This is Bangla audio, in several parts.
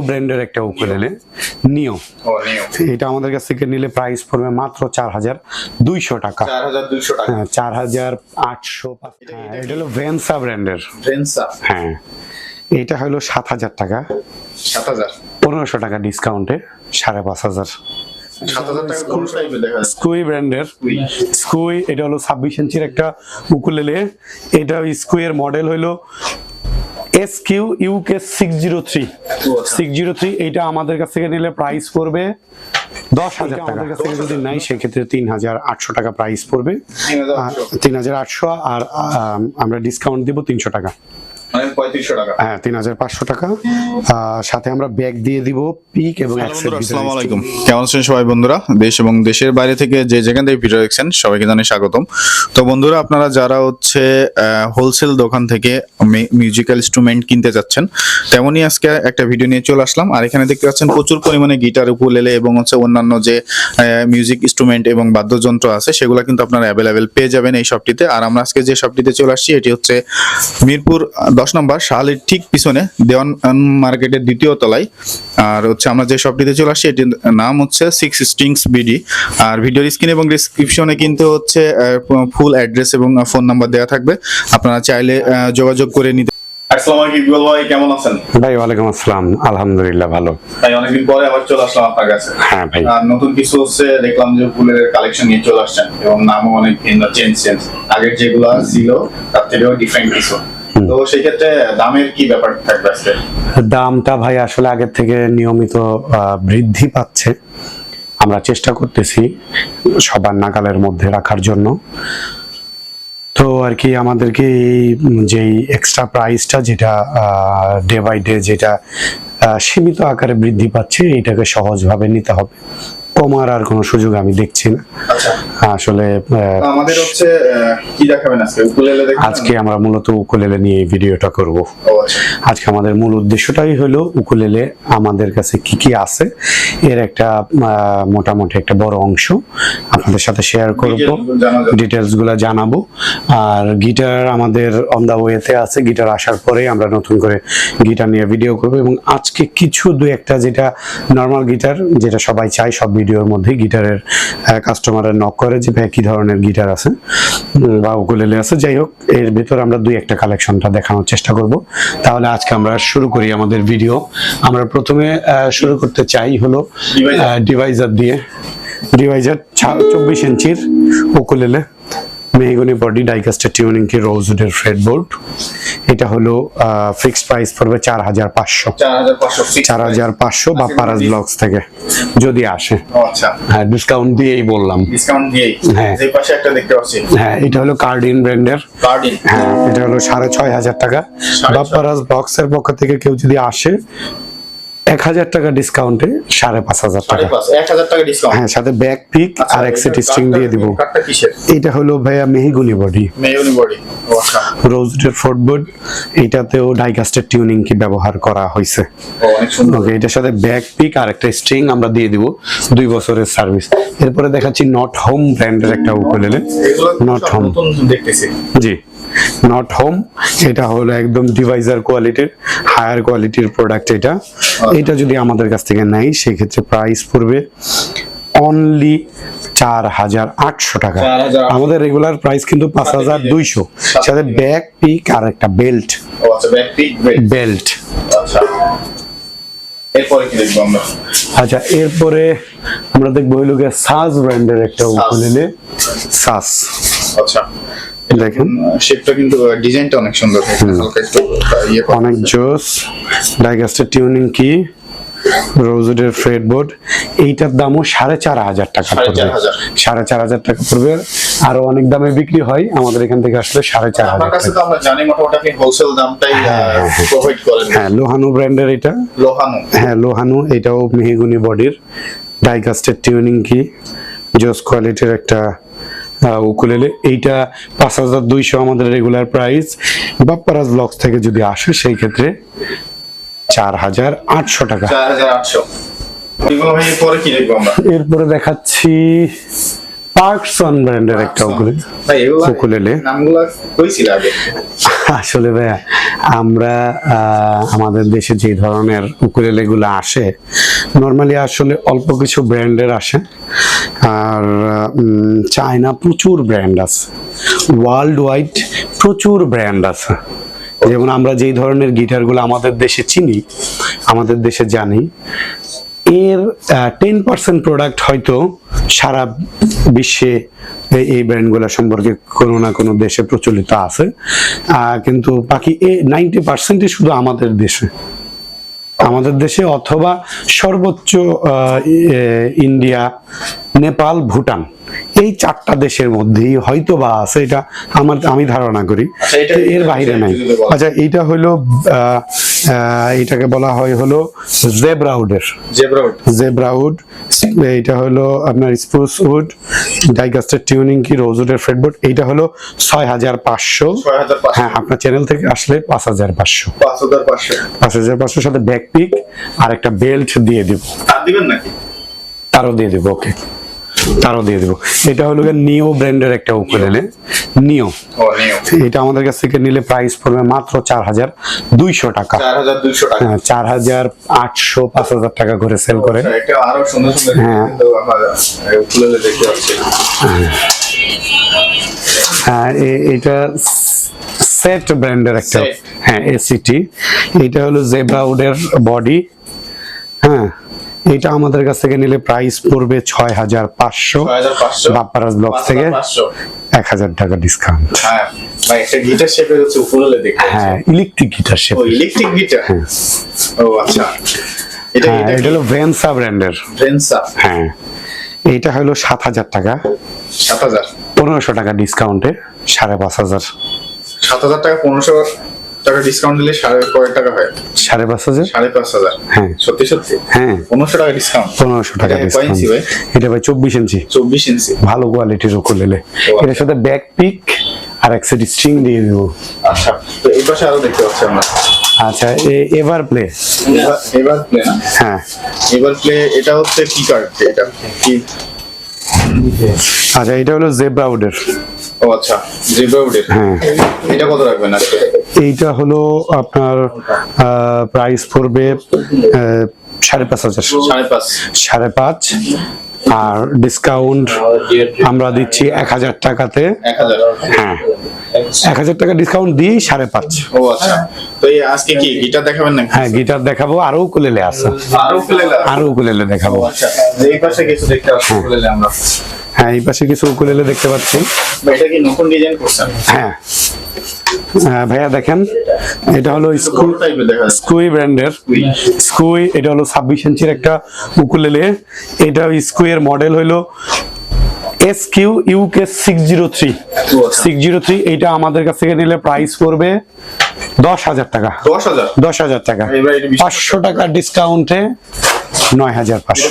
ব্র্যান্ডের একটা উকুলেলে নিও ও এটা আমাদের কাছ থেকে নিলে প্রাইস পড়বে মাত্র চার হাজার দুইশো টাকা। চার হাজার হ্যাঁ চার হাজার আটশো হ্যাঁ, এটা হলো ভেন্সা ব্র্যান্ডের। হ্যাঁ এটা হলো সাত হাজার টাকা। সাত হাজার। পনেরোশো টাকা ডিসকাউন্টে সাড়ে পাঁচ হাজার। স্কুই ব্র্যান্ডের। স্কুই এটা হলো ছাব্বিশ ইঞ্চির একটা উকুলেলে এটা স্কুয়ের মডেল হলো S Q UK six zero three. Six zero three এইটা আমাদের কাছ থেকে নিলে প্রাইস পড়বে দশ হাজার টাকা আমাদের কাছ থেকে যদি নেয় সেক্ষেত্রে তিন হাজার আটশো টাকা প্রাইস পড়বে তিন হাজার আটশো। আর আমরা ডিসকাউন্ট দিব তিনশো টাকা টাকা। হ্যাঁ তিন হাজার পাঁচশো টাকা। সাথে আমরা ব্যাগ দিয়ে দিব পিক এবং হ্যালো অ্যাক্সের বন্ধুরা ভিতরে আসসালামু আলাইকুম। কেমন আছেন সবাই বন্ধুরা? দেশ এবং দেশের বাইরে থেকে যে যেখান থেকে ভিডিও দেখছেন সবাইকে জানাই স্বাগতম। তো বন্ধুরা আপনারা যারা হচ্ছে হোলসেল দোকান থেকে মিউজিক্যাল ইনস্ট্রুমেন্ট কিনতে যাচ্ছেন তেমনই আজকে একটা ভিডিও নিয়ে চলে আসলাম। আর এখানে দেখতে পাচ্ছেন প্রচুর পরিমাণে গিটার উকুলেলে এবং হচ্ছে অন্যান্য যে মিউজিক ইনস্ট্রুমেন্ট এবং বাদ্যযন্ত্র আছে সেগুলো কিন্তু আপনারা অ্যাভেলেবেল পেয়ে যাবেন এই শপটিতে আর আমরা আজকে যে শপটিতে চলে আসছি এটি হচ্ছে মিরপুর দশ নম্বর শাহালির ঠিক পিছনে দেওয়ান মার্কেটের দ্বিতীয় তলায়। আর হচ্ছে আমরা যে শপটিতে চলে আসছি এটির নাম হচ্ছে সিক্স স্ট্রিংস বিডি আর ভিডিওর স্ক্রিন এবং ডিসক্রিপশনে কিন্তু হচ্ছে ফুল অ্যাড্রেস এবং ফোন নাম্বার দেওয়া থাকবে। আপনারা চাইলে আহ, যোগাযোগ করে নিতে আসসালামু আলাইকুম ইকবাল ভাই কেমন আছেন? ভাই ওয়ালাইকুম আসসালাম। আলহামদুলিল্লাহ ভালো। ভাই অনেকদিন পরে আবার চলে আসলাম আপনার কাছে। হ্যাঁ ভাই। আর নতুন কিছু হচ্ছে দেখলাম যে ফুলের কালেকশন নিয়ে চলে আসছেন এবং নামও অনেক ভিন্ন চেঞ্জ চেঞ্জ আগের যেগুলো ছিল তার থেকেও ডিফারেন্ট কিছু। তো দামের কি ব্যাপার থাকবে আজকে? দামটা ভাই আসলে আগের থেকে নিয়মিত বৃদ্ধি পাচ্ছে। আমরা চেষ্টা করতেছি সবার নাগালের মধ্যে রাখার জন্য। তো আর কি আমাদেরকে এই যেই এক্সট্রা প্রাইসটা যেটা ডে বাই ডে যেটা সীমিত আকারে বৃদ্ধি পাচ্ছে এটাকে সহজভাবে নিতে হবে। কমার আর কোনো সুযোগ আমি দেখছি না। আচ্ছা। আসলে আমাদের হচ্ছে কি দেখাবেন আজকে? উকুলেলে আজকে আমরা মূলত উকুলেলে নিয়ে এই ভিডিওটা করব। আচ্ছা। আজকে আমাদের মূল উদ্দেশ্যটাই হলো উকুলেলে আমাদের কাছে কি কি আছে। এর একটা মোটামুটি একটা বড় অংশ আপনাদের সাথে শেয়ার করব Details জানা যাবে। ডিটেলসগুলো জানাব। আর গিটার আমাদের অন দা ওয়েতে আছে। গিটার আসার পরে আমরা নতুন করে গিটার নিয়ে ভিডিও করব। এবং আজকে কিছু দুই একটা যেটা নর্মাল গিটার যেটা সবাই চায় সব ভিডিওর মধ্যে গিটারের কাস্টমারের নক করে যে ভাই কি ধরনের গিটার আছে? বা উকুলেলে আছে। যাই হোক এর ভিতর আমরা দুই একটা কালেকশনটা দেখানোর চেষ্টা করব। তাহলে আজকে আমরা শুরু করি আমাদের ভিডিও আমরা প্রথমে শুরু করতে চাই হলো ডিভাইজার দিয়ে। ডিভাইজার চব্বিশ ইঞ্চির উকুলেলে মেহগনি বডি ডাইকাস্টার টিউনিং কি রোজউডের ফ্রেড বোর্ড এটা হলো ফিক্সড প্রাইস পড়বে চার হাজার পাঁচশো। চার হাজার পাঁচশো বা পারাস ব্লকস থেকে যদি আসে। ও আচ্ছা। হ্যাঁ ডিসকাউন্ট দিয়েই বললাম। ডিসকাউন্ট দিয়েই। হ্যাঁ। যে পাশে একটা দেখতে পাচ্ছি। হ্যাঁ এটা হলো কার্ডিন ব্র্যান্ডের। কার্ডিন হ্যাঁ এটা হলো সাড়ে ছয় হাজার টাকা। বা ছয়। পারাস ব্লকসের পক্ষ থেকে কেউ যদি আসে এক হাজার টাকা ডিসকাউন্টে সাড়ে পাঁচ হাজার টাকা। হ্যাঁ সাথে ব্যাক পিক আর এক সেট স্ট্রিং দিয়ে দিব। এটা হলো ভাইয়া মেহগুনি বডি। আচ্ছা। রোজডের ফোর্টবোর্ড এইটাতেও ডাইকাস্টের টিউনিং কি ব্যবহার করা হয়েছে। ওকে এটার সাথে ব্যাক পিক আর একটা স্ট্রিং আমরা দিয়ে দিব দুই বছরের সার্ভিস এরপরে দেখাচ্ছি নট হোম ব্র্যান্ডের একটা এগুলো নট হোম দেখতেছি। জি। নট হোম এটা হলো একদম ডিভাইজার কোয়ালিটির হায়ার কোয়ালিটির প্রোডাক্ট এটা। এটা যদি আমাদের কাছ থেকে নেয় সেক্ষেত্রে প্রাইস পড়বে অনলি চার হাজার আটশো টাকা। আমাদের রেগুলার প্রাইস কিন্তু পাঁচ হাজার দুইশো। সাথে ব্যাক পিক আর একটা বেল্ট আচ্ছা ব্যাক পিক বেল্ট আচ্ছা। এরপরে কি দেখব আমরা? আচ্ছা এরপরে আমরা দেখব হইল গিয়ে সাজ ব্র্যান্ডের একটা উকুলেলে সাস আচ্ছা। দেখেন। শেপটা কিন্তু ডিজাইনটা অনেক সুন্দর। হালকা একটু আহ, ইয়ে অনেক জোস। ডাইগাস্টার টিউনিং কি রোজেডের ফ্রেড বোর্ড এইটার দামও সাড়ে চার হাজার টাকা পড়বে। সাড়ে চার হাজার টাকা পড়বে। আরও অনেক দামে বিক্রি হয়। আমাদের এখান থেকে আসলে সাড়ে চার হাজার হ্যাঁ, হ্যাঁ। করেন। হ্যাঁ লোহানু ব্র্যান্ডের এটা। লোহানো। হ্যাঁ লোহানু। এটাও মেহেগুনি বডির ডাইকাস্টের টিউনিং কি জোস কোয়ালিটির একটা উকুলেলে এইটা পাঁচ হাজার দুইশো আমাদের রেগুলার প্রাইস বাপ্পারাজ ব্লকস থেকে যদি আসে সেই ক্ষেত্রে চার হাজার আটশো টাকা। এরপরে দেখাচ্ছি পার্কসন ব্র্যান্ডের একটা উকুলে উকুলেলে। আসলে ভাইয়া আমরা আহ, আমাদের দেশে যে ধরনের উকুলেলে গুলো আসে নর্মালি আসলে অল্প কিছু ব্র্যান্ডের আসে। আর চায়না প্রচুর ব্র্যান্ড আছে। ওয়ার্ল্ড ওয়াইড প্রচুর ব্র্যান্ড আছে। যেমন আমরা যেই ধরনের গিটারগুলো আমাদের দেশে চিনি, আমাদের দেশে জানি, এর টেন পার্সেন্ট প্রোডাক্ট হয়তো সারা বিশ্বে এই- ব্র্যান্ডগুলো সম্পর্কে কোনো না কোনো দেশে প্রচলিত আছে। কিন্তু বাকি এ নাইনটি পার্সেন্টই শুধু আমাদের দেশে। আমাদের দেশে অথবা সর্বোচ্চ ইন্ডিয়া নেপাল ভুটান। এই চারটা দেশের মধ্যেই হয়তো বা আছে এটা আমার আমি ধারণা করি। আচ্ছা, এটা- এর বাইরে নাই। আচ্ছা এইটা হলো এটাকে বলা হয় হলো জেব্রাউডের জেব্রাউড জেব্রাউড এইটা হলো আপনার স্প্রুস উড ডাইকাস্টার টিউনিং কি রোজউডের ফ্রেডবোর্ড এইটা হলো ছয় হাজার পাঁচশো। হ্যাঁ আপনার চ্যানেল থেকে আসলে পাঁচ হাজার পাঁচশো। পাঁচ হাজার পাঁচশো। পাঁচ হাজার পাঁচশোর সাথে ব্যাকপিক আর একটা বেল্ট দিয়ে দিব। দিবেন নাকি? তারও দিয়ে দিব ওকে তারও দিয়ে দিব। এটা হলো নিও ব্র্যান্ডের একটা উকুলেলে নিও এটা আমাদের কাছ থেকে নিলে প্রাইস পড়বে মাত্র চার হাজার দুইশো টাকা। হ্যাঁ চার হাজার আটশো পাঁচ হাজার টাকা করে সেল করে। আচ্ছা, এটা আরও হ্যাঁ। হ্যাঁ এটা সেট ব্র্যান্ডের একটা হ্যাঁ এসিটি এটা হলো জেব্রাউডের বডি হ্যাঁ। এটা আমাদের কাছ থেকে নিলে প্রাইস পড়বে ছয় হাজার পাঁচশো। ছয় বাপ্পারাজ ব্লক থেকে এক হাজার টাকা ডিসকাউন্ট হ্যাঁ electric guitar shape electric guitar ও আচ্ছা। এটা হ্যাঁ এটা হলো ভেনসা ব্র্যান্ডের ভেন্সা হ্যাঁ। এটা হলো সাত হাজার টাকা। সাত হাজার পনেরোশো টাকা ডিসকাউন্টে সাড়ে পাঁচ হাজার সাত হাজার টাকা পনেরোশো টাকা ডিসকাউন্ট দিলে সাড়ে কয় টাকা হয়? সাড়ে পাঁচ হাজার? সাড়ে পাঁচ হাজার। হ্যাঁ। সত্যি সত্যি? হ্যাঁ। পনেরোশো টাকা ডিসকাউন্ট পনেরোশো টাকা ডিসকাউন্ট? এটা ভাই চব্বিশ ইঞ্চি চব্বিশ ইঞ্চি ভালো কোয়ালিটির উকুলেলে। এটার সাথে ব্যাক পিক আর এক সেট স্ট্রিং দিয়ে দেবো। আচ্ছা তো এই পাশে আরও দেখতে পাচ্ছি আমরা। আচ্ছা এভার প্লে এবার এবার প্লে না? হ্যাঁ। এবার প্লে এটা হচ্ছে কি কার্ড এটা কি? আচ্ছা এটা হলো জেব্রাউডের ও আচ্ছা জিব্রাউডের হ্যাঁ। এটা কত রাখবেন আজকে? এইটা হলো আপনার প্রাইস পড়বে সাড়ে পাঁচ হাজার। সাড়ে পাঁচ। সাড়ে পাঁচ। আর ডিসকাউন্ট আমরা দিচ্ছি এক হাজার টাকাতে। হ্যাঁ। এক হাজার টাকা ডিসকাউন্ট দিই সাড়ে পাঁচ। ও আচ্ছা। তো এই আজকে কি গিটার দেখাবেন নাকি? হ্যাঁ গিটার দেখাবো আরও উকুলেলে আছে। আরও উকুলেলে আরও উকুলেলে দেখাবো। আচ্ছা এই পাশে কিছু দেখতে পাচ্ছি উকুলেলে আমরা। হ্যাঁ এই পাশে কিছু উকুলেলে দেখতে পাচ্ছি। হ্যাঁ। ভাইয়া দেখেন এটা হলো স্কুই ব্র্যান্ডের। স্কুই। এটা হলো ছাব্বিশ ইঞ্চির একটা উকুলেলে। এটা স্কুইয়ের মডেল হলো S Q UK six zero three. Six zero three এইটা আমাদের কাছ থেকে নিলে প্রাইস পড়বে দশ হাজার টাকা। দশ হাজার? টাকা। পাঁচশো টাকা ডিসকাউন্টে নয় হাজার পাঁচশো।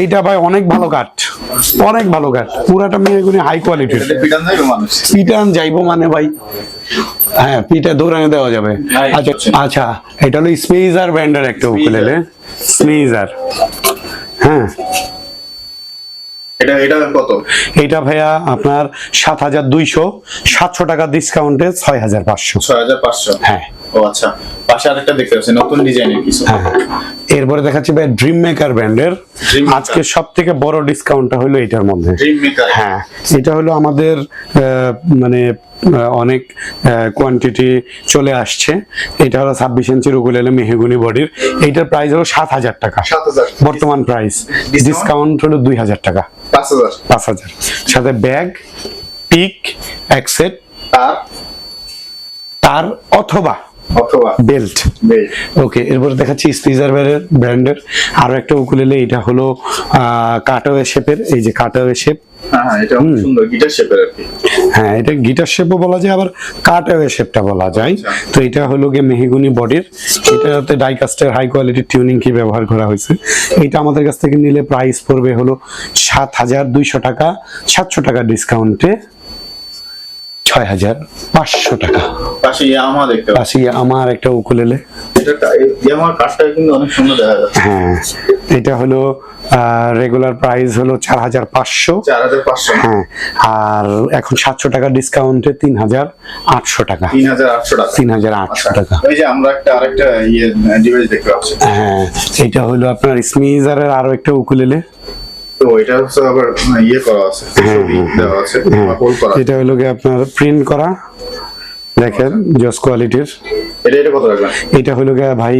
এইটা ভাই অনেক ভালো কাঠ। অনেক ভালো কাঠ পুরাটা মেয়েগুলি হাই কোয়ালিটির পিটান যাইবো মানে ভাই হ্যাঁ পিঠা দৌড়ানে দেওয়া যাবে। আচ্ছা আচ্ছা। এটা হলো স্পেজার ব্র্যান্ডের একটা উকুলেলে স্পেজার হ্যাঁ। এটা এটা কত? এটা ভাইয়া আপনার সাত হাজার দুইশো সাতশো টাকা ডিসকাউন্টে ছয় হাজার পাঁচশো। ছয় হাজার পাঁচশো। হ্যাঁ। ও আচ্ছা। পাশে আরেকটা দেখতে পাচ্ছি নতুন ডিজাইনের কিছু। হ্যাঁ এরপরে দেখাচ্ছি ভাই ড্রিম মেকার ব্র্যান্ডের। আজকে সব থেকে বড় ডিসকাউন্টটা হলো এটার মধ্যে। হ্যাঁ এটা হলো আমাদের মানে অনেক কোয়ান্টিটি চলে আসছে। এটা হলো ছাব্বিশ ইঞ্চির মেহেগুনি বডির। এইটার প্রাইস হলো সাত হাজার টাকা। বর্তমান প্রাইস? ডিসকাউন্ট হলো দুই হাজার টাকা। পাঁচ হাজার। সাথে ব্যাগ পিক এক সেট তার অথবা অথবা বেল্ট ওকে এরপর দেখাচ্ছি ব্র্যান্ডের আরও একটা উকুলেলে এটা হলো কাটওয়ে শেপের এই যে কাটওয়ে শেপ হ্যাঁ এটা গিটার শেপের হ্যাঁ এটা গিটার শেপও বলা যায় আবার কাটওয়ে শেপটা বলা যায়। আচ্ছা। তো এটা হলো গিয়ে মেহগুনি বডির এটাতে ডাইকাস্টের হাই কোয়ালিটির টিউনিং কি ব্যবহার করা হয়েছে। এটা আমাদের কাছ থেকে নিলে প্রাইস পড়বে হলো সাত হাজার দুইশো টাকা সাতশো টাকা ডিসকাউন্টে ছয় হাজার পাঁচশো টাকা। পাশে পাচ্ছি। পাশে আমার একটা উকুলেলে। এটা ইয়ামার কিন্তু অনেক সুন্দর হ্যাঁ এটা হলো রেগুলার প্রাইস হলো চার হাজার পাঁচশো। হ্যাঁ আর এখন সাতশো টাকা ডিসকাউন্টে তিন হাজার আটশো টাকা। তিন হাজার আটশো টাকা। তিন হাজার আটশো টাকা। ওই যে আমরা একটা আরেকটা ইয়ে হ্যাঁ এটা হলো আপনার স্মিজারের আরও একটা উকুলেলে। তো এটা হচ্ছে আবার ইয়ে করা আছে দেওয়া আছে হ্যাঁ করা এটা হলো গিয়ে আপনার প্রিন্ট করা দেখেন জস কোয়ালিটির এটা এটা কত রাখবেন? এটা হলো গিয়ে ভাই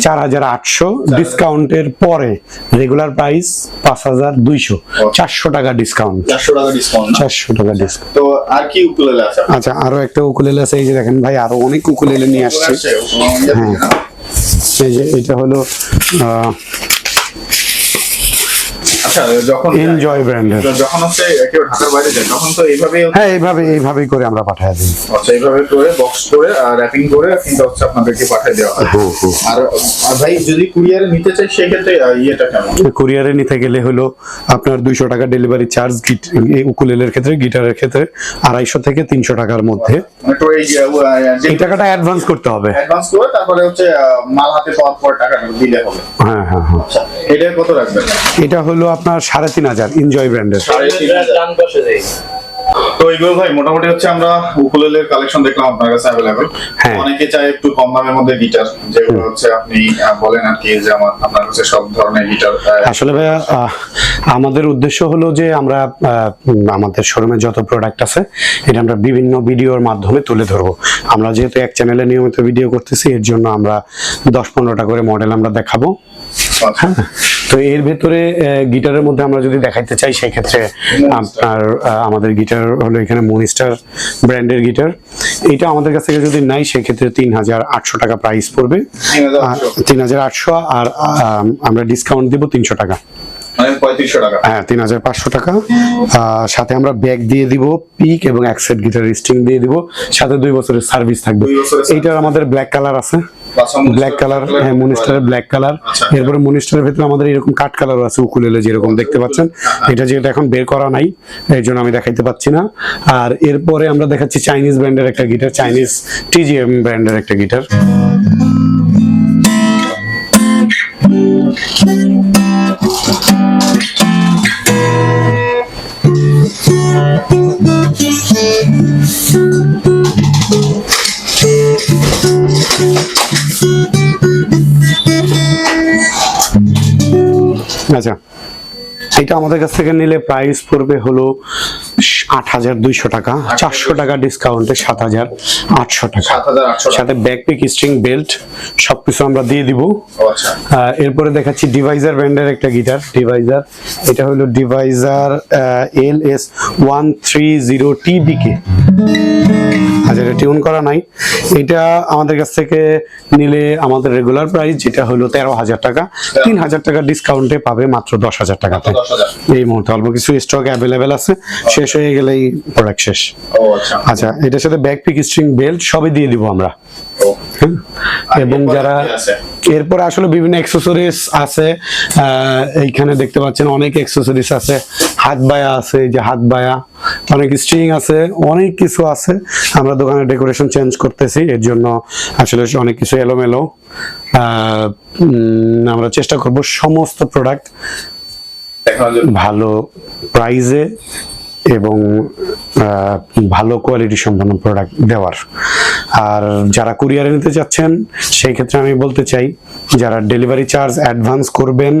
চার হাজার আটশো ডিসকাউন্টের পরে রেগুলার প্রাইস পাঁচ হাজার দুইশো চারশো টাকা ডিসকাউন্ট চারশো টাকা ডিসকাউন্ট টাকা ডিসকাউন্ট তো আর কি উকুলেলে আছে আচ্ছা আরও একটা উকুলেলে আছে এই যে দেখেন ভাই আরও অনেক উকুলেলে নিয়ে আসছে। আসছে ইয়ে এই যে এটা হলো আচ্ছা যখন এনজয় ব্র্যান্ডের যখন হচ্ছে ঢাকার বাইরে যায় তখন তো এইভাবেই হ্যাঁ এইভাবে এইভাবেই করে আমরা পাঠিয়ে দিই। আচ্ছা এইভাবে করে বক্স করে র্যাপিং করে কিন্তু হচ্ছে আপনাদেরকে পাঠিয়ে দেওয়া হয়। হুম। আর ভাই যদি কুরিয়ারে নিতে চাই সেক্ষেত্রে ইয়েটা কেমন? কুরিয়ারে নিতে গেলে হলো আপনার দুইশো টাকা ডেলিভারি চার্জ উকুলেলের ক্ষেত্রে গিটারের ক্ষেত্রে আড়াইশো থেকে তিনশো টাকার মধ্যে। মানে এই টাকাটা অ্যাডভান্স করতে হবে। অ্যাডভান্স করে তারপরে হচ্ছে আহ, মাল হাতে পাওয়ার পর টাকাটা দিলে হবে। হ্যাঁ হ্যাঁ হ্যাঁ। আচ্ছা এটা কত রাখবেন? এটা হলো আপনার সাড়ে তিন হাজার এনজয় ব্র্যান্ডের তো এইগুলো ভাই মোটামুটি হচ্ছে আমরা উকুলেলের কালেকশন দেখলাম আপনার কাছে অ্যাভেলেবল হ্যাঁ। অনেকে চায় একটু কম দামের মধ্যে গিটার যেগুলো হচ্ছে আপনি বলেন আর কি যে আমার আপনার কাছে সব ধরনের গিটার আসলে ভাইয়া আমাদের উদ্দেশ্য হলো যে আমরা আমাদের শোরুমে যত প্রোডাক্ট আছে এটা আমরা বিভিন্ন ভিডিওর মাধ্যমে তুলে ধরবো। আমরা যেহেতু এক চ্যানেলে নিয়মিত ভিডিও করতেছি এর জন্য আমরা দশ পনেরোটা করে মডেল আমরা দেখাবো। হ্যাঁ। তো এর ভেতরে গিটারের মধ্যে আমরা যদি দেখাইতে চাই সেক্ষেত্রে আপনার আমাদের গিটার হলো এখানে মনিস্টার ব্র্যান্ডের গিটার। এটা আমাদের কাছ থেকে যদি নাই সেক্ষেত্রে তিন হাজার আটশো টাকা প্রাইস পড়বে। 3,800 তিন হাজার আটশো আর আমরা ডিসকাউন্ট দিব তিনশো টাকা। মানে হ্যাঁ তিন হাজার পাঁচশো টাকা। সাথে আমরা ব্যাগ দিয়ে দিব পিক এবং এক সেট গিটার স্ট্রিং দিয়ে দিব। সাথে দুই বছরের সার্ভিস থাকবে। এইটার আমাদের ব্ল্যাক কালার আছে। ব্ল্যাক কালার হ্যাঁ মনিস্টারের ব্ল্যাক কালার। এরপরে মনিস্টারের ভেতরে আমাদের এরকম কাঠ কালারও আছে উকুলেলে যেরকম দেখতে পাচ্ছেন। এটা যেহেতু এখন বের করা নাই এই জন্য আমি দেখাইতে পাচ্ছি না। আর এরপরে আমরা দেখাচ্ছি চাইনিজ ব্র্যান্ডের একটা গিটার চাইনিজ টিজিএম ব্র্যান্ডের একটা গিটার আচ্ছা এটা আমাদের কাছ থেকে নিলে প্রাইস পড়বে হলো আট হাজার দুইশো টাকা চারশো টাকা ডিসকাউন্টে সাত হাজার আটশো টাকা। সাথে ব্যাকপিক স্ট্রিং বেল্ট সবকিছু আমরা দিয়ে দিব। আচ্ছা। এরপরে দেখাচ্ছি ডিভাইজার ব্র্যান্ডের একটা গিটার ডিভাইজার এটা হলো Deviser L S one three zero TBK আচ্ছা এটা টিউন করা নাই। এটা আমাদের কাছ থেকে নিলে আমাদের রেগুলার প্রাইস যেটা হলো তেরো হাজার টাকা। তিন হাজার টাকা ডিসকাউন্টে পাবে মাত্র দশ হাজার টাকাতে। এই মুহূর্তে অল্প কিছু স্টক অ্যাভেলেবেল আছে। শেষ হয়ে গেলেই প্রোডাক্ট শেষ। আচ্ছা। আচ্ছা এটার সাথে ব্যাক পিক স্ট্রিং বেল্ট সবই দিয়ে দিব আমরা? এবং যারা? এরপরে আসলে বিভিন্ন অ্যাক্সেসরিজ আছে এইখানে দেখতে পাচ্ছেন অনেক অ্যাক্সেসরিজ আছে। হাত বায়া আছে যে হাত বায়া অনেক স্ট্রিং আছে অনেক কিছু আছে। আমরা দোকানে ডেকোরেশন চেঞ্জ করতেছি এর জন্য আসলে অনেক কিছু এলোমেলো। আমরা চেষ্টা করব সমস্ত প্রোডাক্ট ভালো প্রাইজে এবং ভালো কোয়ালিটি সম্পন্ন প্রোডাক্ট দেওয়ার। আর যারা কুরিয়ারে নিতে চাচ্ছেন, সেই ক্ষেত্রে আমি বলতে চাই, যারা ডেলিভারি চার্জ অ্যাডভান্স করবেন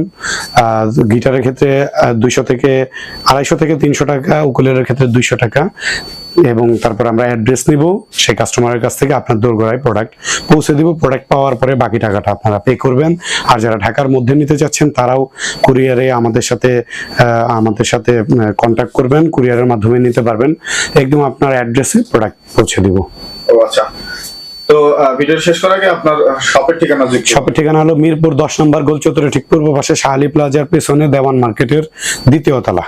গিটারের ক্ষেত্রে দুইশো থেকে আড়াইশো থেকে তিনশো টাকা উকুলের ক্ষেত্রে দুইশো টাকা এবং তারপর আমরা অ্যাড্রেস নিব সেই কাস্টমারের কাছ থেকে আপনার দোরগোড়ায় প্রোডাক্ট পৌঁছে দিব। প্রোডাক্ট পাওয়ার পরে বাকি টাকাটা আপনারা পে করবেন। আর যারা ঢাকার মধ্যে নিতে চাচ্ছেন তারাও কুরিয়ারে আমাদের সাথে আমাদের সাথে কন্ট্যাক্ট করবেন কুরিয়ারের মাধ্যমে নিতে পারবেন। একদম আপনার অ্যাড্রেসে প্রোডাক্ট পৌঁছে দিব। আচ্ছা। তো ভিডিও শেষ করার আগে আপনার শপের ঠিকানা যুক্ত শপের ঠিকানা হলো মিরপুর দশ নম্বর গোল চত্বরে ঠিক পূর্ব পাশে শাহালি প্লাজার পেছনে দেওয়ান মার্কেটের দ্বিতীয় তলা।